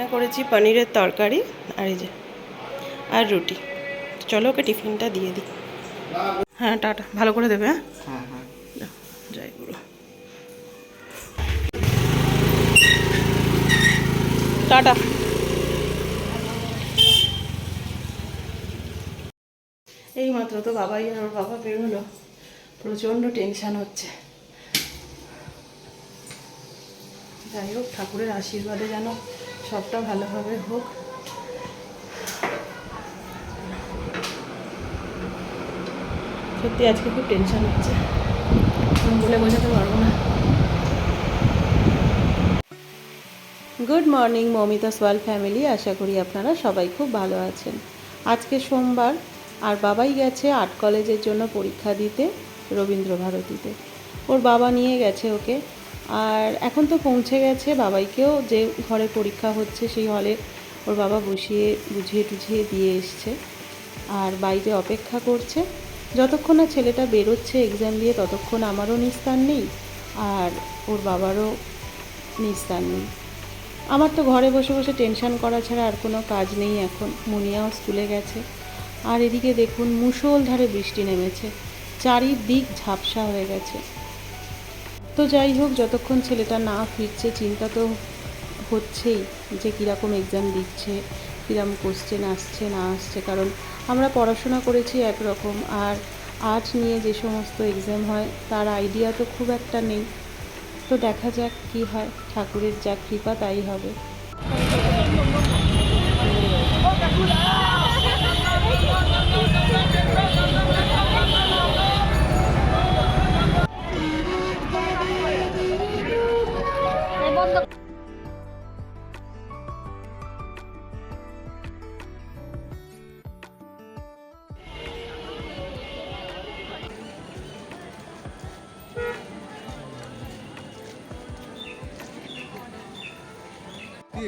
এখানে করেছি পনিরের তরকারি আর এই যে আর রুটি। চলো ওকে টিফিনটা দিয়ে দিই। হ্যাঁ টাটা। ভালো করে দেবে হ্যাঁ? হ্যাঁ হ্যাঁ। গুরু টাটা। এই মাত্র তো বাবাই আর ওর বাবা বেরোলো। প্রচণ্ড টেনশন হচ্ছে। যাই হোক ঠাকুরের আশীর্বাদে যেন সবটা ভালোভাবে হোক। সত্যি আজকে খুব টেনশন হচ্ছে। বলে বোঝাতে পারব না। গুড মর্নিং মমিতা সোয়াল ফ্যামিলি আশা করি আপনারা সবাই খুব ভালো আছেন। আজকে সোমবার, আর বাবাই গেছে আর্ট কলেজের জন্য পরীক্ষা দিতে রবীন্দ্র ভারতীতে ওর বাবা নিয়ে গেছে ওকে। আর এখন তো পৌঁছে গেছে বাবাইকেও যে ঘরে পরীক্ষা হচ্ছে সেই হলে ওর বাবা বসিয়ে বুঝিয়ে টুঝিয়ে দিয়ে এসছে। আর বাইরে অপেক্ষা করছে। যতক্ষণ না ছেলেটা বেরোচ্ছে এক্সাম দিয়ে, ততক্ষণ আমারও নিস্তার নেই আর ওর বাবারও নিস্তার নেই। আমার তো ঘরে বসে বসে টেনশন করা ছাড়া আর কোনো কাজ নেই এখন। মুনিয়াও স্কুলে গেছে। আর এদিকে দেখুন মুষলধারে বৃষ্টি নেমেছে। চারিদিক ঝাপসা হয়ে গেছে। তো যাই হোক, যতক্ষণ ছেলেটা না ফিরছে, চিন্তা তো হচ্ছেই যে কীরকম এক্সাম দিচ্ছে, কীরকম কোশ্চেন আসছে, না আসছে। কারণ আমরা পড়াশোনা করেছি একরকম, আর আর্ট নিয়ে যে সমস্ত এক্সাম হয়, তার আইডিয়া তো খুব একটা নেই। তো দেখা যাক কি হয়, ঠাকুরের যা কৃপা তাই হবে।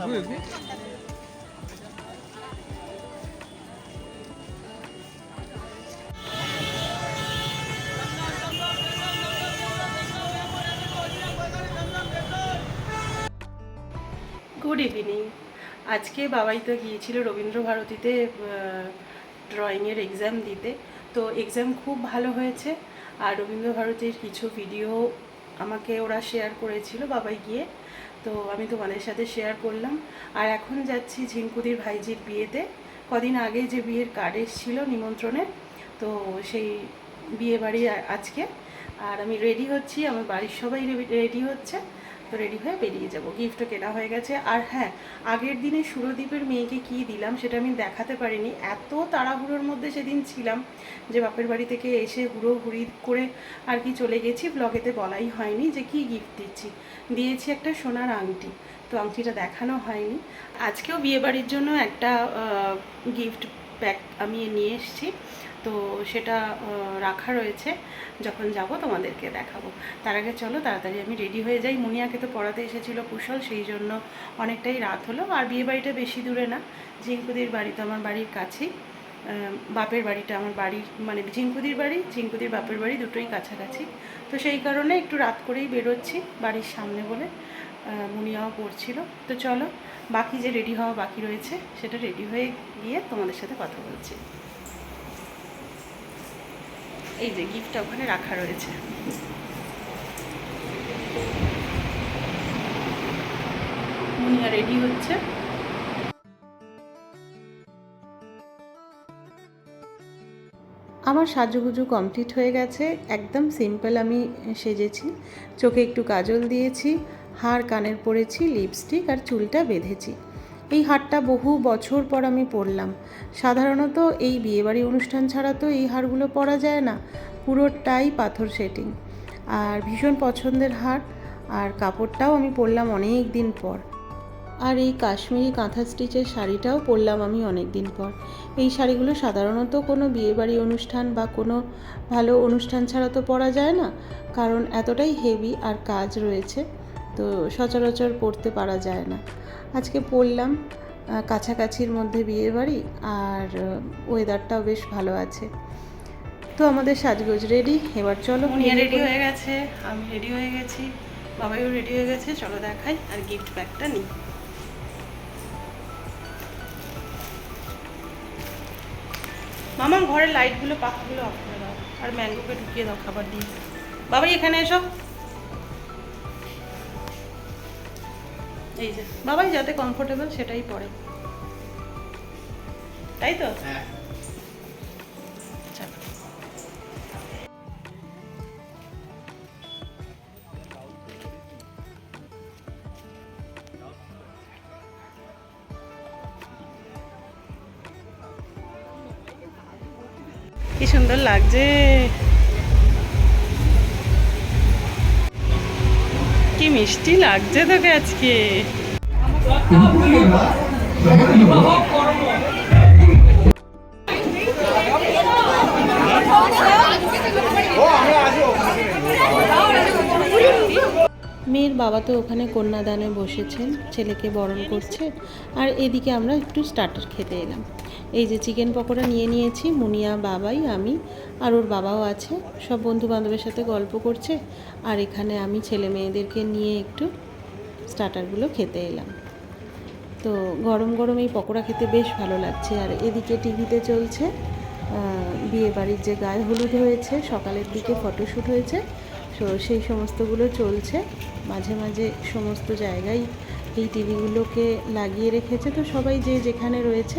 গুড ইভিনিং আজকে বাবাই তো গিয়েছিল রবীন্দ্র ভারতীতে ড্রয়িংয়ের এক্সাম দিতে। তো এক্সাম খুব ভালো হয়েছে। আর রবীন্দ্র ভারতীর কিছু ভিডিও আমাকে ওরা শেয়ার করেছিল বাবাই গিয়ে। তো আমি তোমাদের সাথে শেয়ার করলাম। আর এখন যাচ্ছি ঝিনকুদির ভাইজির বিয়েতে। কদিন আগে যে বিয়ের কার্ড এসেছিল নিমন্ত্রণে তো সেই বিয়ে বাড়ি আজকে। আর আমি রেডি হচ্ছি, আমার বাড়ির সবাই রেডি হচ্ছে। তো রেডি হয়ে বেরিয়ে যাব। গিফটও কেনা হয়ে গেছে। আর হ্যাঁ আগের দিনে সুরদীপের মেয়েকে কি দিলাম সেটা আমি দেখাতে পারিনি। এত তাড়াহুড়োর মধ্যে সেদিন ছিলাম যে বাপের বাড়ি থেকে এসে হুড়ো হুড়ি করে আর কি চলে গেছি। ব্লগেতে বলাই হয়নি যে কি গিফট দিচ্ছি। দিয়েছি একটা সোনার আংটি। তো আংটিটা দেখানো হয়নি। আজকেও বিয়ে বাড়ির জন্য একটা গিফট প্যাক আমি নিয়ে এসেছি। তো সেটা রাখা রয়েছে। যখন যাব তোমাদেরকে দেখাবো। তার আগে চলো, তাড়াতাড়ি আমি রেডি হয়ে যাই। মুনিয়াকে তো পড়াতে এসেছিল কুশল, সেই জন্য অনেকটাই রাত হলো। আর বিয়ে বাড়িটা বেশি দূরে না। ঝিঙ্কুদির বাড়ি তো আমার বাড়ির কাছেই। বাপের বাড়িটা আমার বাড়ির মানে ঝিঙ্কুদির বাড়ি ঝিঙ্কুদির বাপের বাড়ি দুটোই কাছাকাছি। তো সেই কারণে একটু রাত করেই বেরোচ্ছি বাড়ির সামনে বলে। মুনিয়াও পড়ছিল। তো চলো, বাকি যে রেডি হওয়া বাকি রয়েছে, সেটা রেডি হয়ে গিয়ে তোমাদের সাথে কথা বলছি। এই যে গিফটটা ওখানে রাখা রয়েছে। মুনিয়া রেডি হচ্ছে। আমার সাজুগুজু কমপ্লিট হয়ে গেছে। একদম সিম্পল আমি সেজেছি। চোখে একটু কাজল দিয়েছি, হার কানের পরেছি লিপস্টিক আর চুলটা বেঁধেছি। এই হারটা বহু বছর পর আমি পরলাম। সাধারণত এই বিয়েবাড়ি অনুষ্ঠান ছাড়া তো এই হারগুলো পরা যায় না, পুরোটাই পাথর সেটিং আর ভীষণ পছন্দের হার, আর কাপড়টাও আমি পরলাম অনেক দিন পর। আর এই কাশ্মীরি কাঁথা স্টিচের শাড়িটাও পরলাম আমি অনেক দিন পর। এই শাড়িগুলো সাধারণত কোনো বিয়েবাড়ি অনুষ্ঠান বা কোনো ভালো অনুষ্ঠান ছাড়া তো পরা যায় না, কারণ এতটাই হেভি আর কাজ রয়েছে। তো সচরাচর পড়তে পারা যায় না। আজকে পড়লাম কাছাকাছির মধ্যে বিয়ে বাড়ি আর ওয়েদারটাও বেশ ভালো আছে। তো আমাদের সাজগোজ রেডি এবার চলো রেডি হয়ে গেছে আমি রেডি হয়ে গেছি বাবাইও রেডি হয়ে গেছে চলো দেখাই আর গিফট ব্যাগটা নিই। মামা ঘরের লাইটগুলো পাখাগুলো অফ করে দাও আর ম্যাঙ্গোকে ঢুকিয়ে দাও খাবার দিয়ে। বাবাই এখানে এসো। এই যে বাবাই যাতে কমফোর্টেবল সেটাই পরে। তাই তো? কি সুন্দর লাগছে। মিষ্টি লাগছে তোকে আজকে। মেয়ের বাবা তো ওখানে কন্যাদানে বসেছেন, ছেলেকে বরণ করছে, আর এদিকে আমরা একটু স্টার্টার খেতে এলাম। এই যে চিকেন পকোড়া নিয়ে নিয়েছি, মুনিয়া বাবাই, আমি আর ওর বাবাও আছে। সব বন্ধু বান্ধবের সাথে গল্প করছে আর এখানে আমি ছেলে মেয়েদেরকে নিয়ে একটু স্টার্টারগুলো খেতে এলাম। তো গরম গরম এই পকোড়া খেতে বেশ ভালো লাগছে আর এদিকে টিভিতে চলছে বিয়ে বাড়ির যে গায়ে হলুদ হয়েছে, সকালের দিকে ফটোশ্যুট হয়েছে, তো সেই সমস্তগুলো চলছে। মাঝে মাঝে সমস্ত জায়গায় এই টিভিগুলোকে লাগিয়ে রেখেছে। তো সবাই যে যেখানে রয়েছে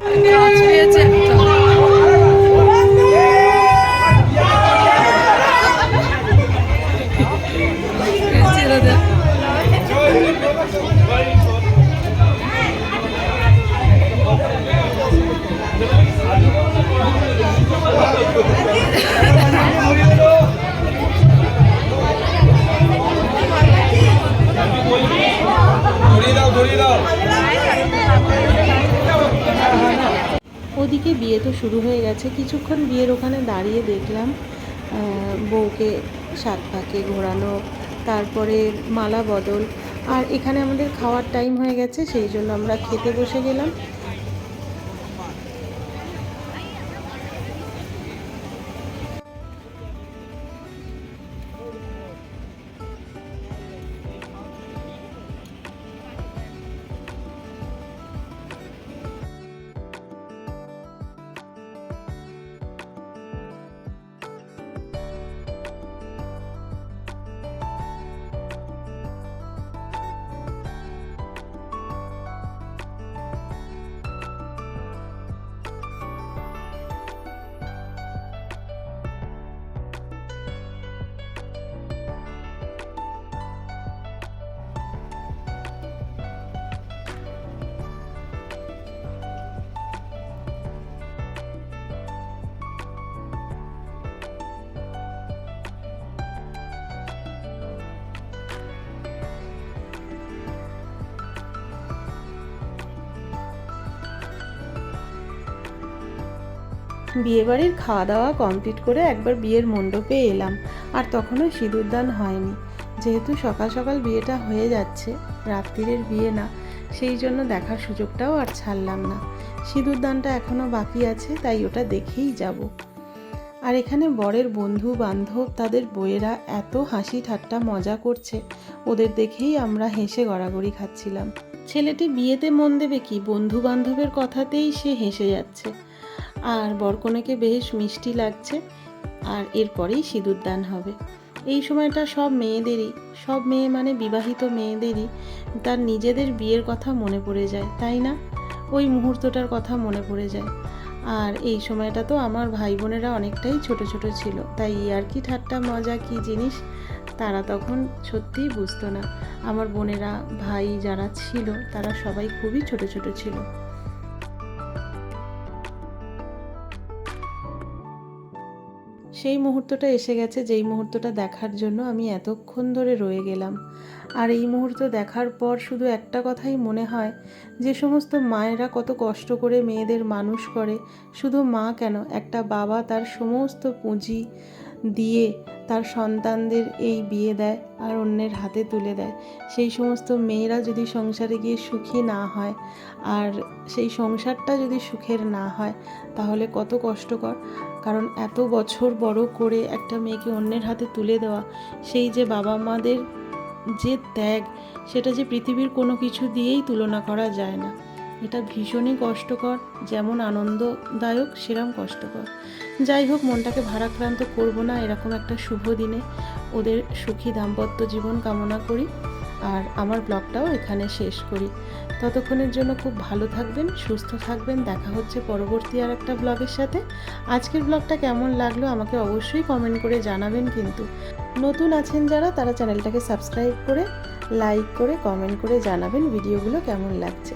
Yeah. বিয়ে তো শুরু হয়ে গেছে। কিছুক্ষণ বিয়ের ওখানে দাঁড়িয়ে দেখলাম বউকে সাত পাকে ঘোরানো, তারপরে মালা বদল, আর এখানে আমাদের খাওয়ার টাইম হয়ে গেছে, সেই জন্য আমরা খেতে বসে গেলাম। বিয়েবাড়ির খাওয়া দাওয়া কমপ্লিট করে একবার বিয়ের মণ্ডপে এলাম, আর তখনও সিঁদুরদান হয়নি। যেহেতু সকাল সকাল বিয়েটা হয়ে যাচ্ছে, রাত্রিরের বিয়ে না, সেই জন্য দেখার সুযোগটাও আর ছাড়লাম না। সিঁদুরদানটা এখনও বাকি আছে, তাই ওটা দেখেই যাব। আর এখানে বরের বন্ধু বান্ধব তাদের বইয়েরা এত হাসি ঠাট্টা মজা করছে, ওদের দেখেই আমরা হেসে গড়াগড়ি খাচ্ছিলাম। ছেলেটি বিয়েতে মন দেবে কি? বন্ধু বান্ধবের কথাতেই সে হেসে যাচ্ছে। আর বরকনেকে বেশ মিষ্টি লাগছে, আর এরপরেই সিঁদুরদান হবে। এই সময়টা সব মেয়েদেরই, সব মেয়ে মানে বিবাহিত মেয়েদেরই তার নিজেদের বিয়ের কথা মনে পড়ে যায়, তাই না? ওই মুহূর্তটার কথা মনে পড়ে যায়। আর এই সময়টা তো আমার ভাই বোনেরা অনেকটাই ছোট ছোট ছিল, তাই আর কি ঠাট্টা মজা কি জিনিস তারা তখন সত্যিই বুঝতো না। আমার বোনেরা, ভাই যারা ছিল তারা সবাই খুবই ছোট ছোট ছিল। সেই মুহূর্তটা এসে গেছে, যেই মুহূর্তটা দেখার জন্য আমি এতক্ষণ ধরে রয়ে গেলাম। আর এই মুহূর্ত দেখার পর শুধু একটা কথাই মনে হয়, যে সমস্ত মায়েরা কত কষ্ট করে মেয়েদের মানুষ করে, শুধু মা কেন? একটা বাবা তার সমস্ত পুঁজি দিয়ে তার সন্তানদের এই বিয়ে দেয় আর অন্যের হাতে তুলে দেয়। সেই সমস্ত মেয়েরা যদি সংসারে গিয়ে সুখী না হয়, আর সেই সংসারটা যদি সুখের না হয়, তাহলে কত কষ্টকর। কারণ এত বছর বড় করে একটা মেয়েকে অন্যের হাতে তুলে দেওয়া, সেই যে বাবা মাদের যে ত্যাগ, সেটা যে পৃথিবীর কোনো কিছু দিয়েই তুলনা করা যায় না। এটা ভীষণই কষ্টকর, যেমন আনন্দদায়ক, সেরম কষ্টকর। যাই হোক, মনটাকে ভারাক্রান্ত করব না, এরকম একটা শুভ দিনে। ওদের সুখী দাম্পত্য জীবন কামনা করি, আর আমার ব্লগটাও এখানে শেষ করি। ততক্ষণের জন্য খুব ভালো থাকবেন, সুস্থ থাকবেন। দেখা হচ্ছে পরবর্তী আর একটা ব্লগের সাথে। আজকের ব্লগটা কেমন লাগল আমাকে অবশ্যই কমেন্ট করে জানাবেন কিন্তু। নতুন আছেন যারা, তারা চ্যানেলটাকে সাবস্ক্রাইব করে লাইক করে কমেন্ট করে জানাবেন ভিডিওগুলো কেমন লাগছে।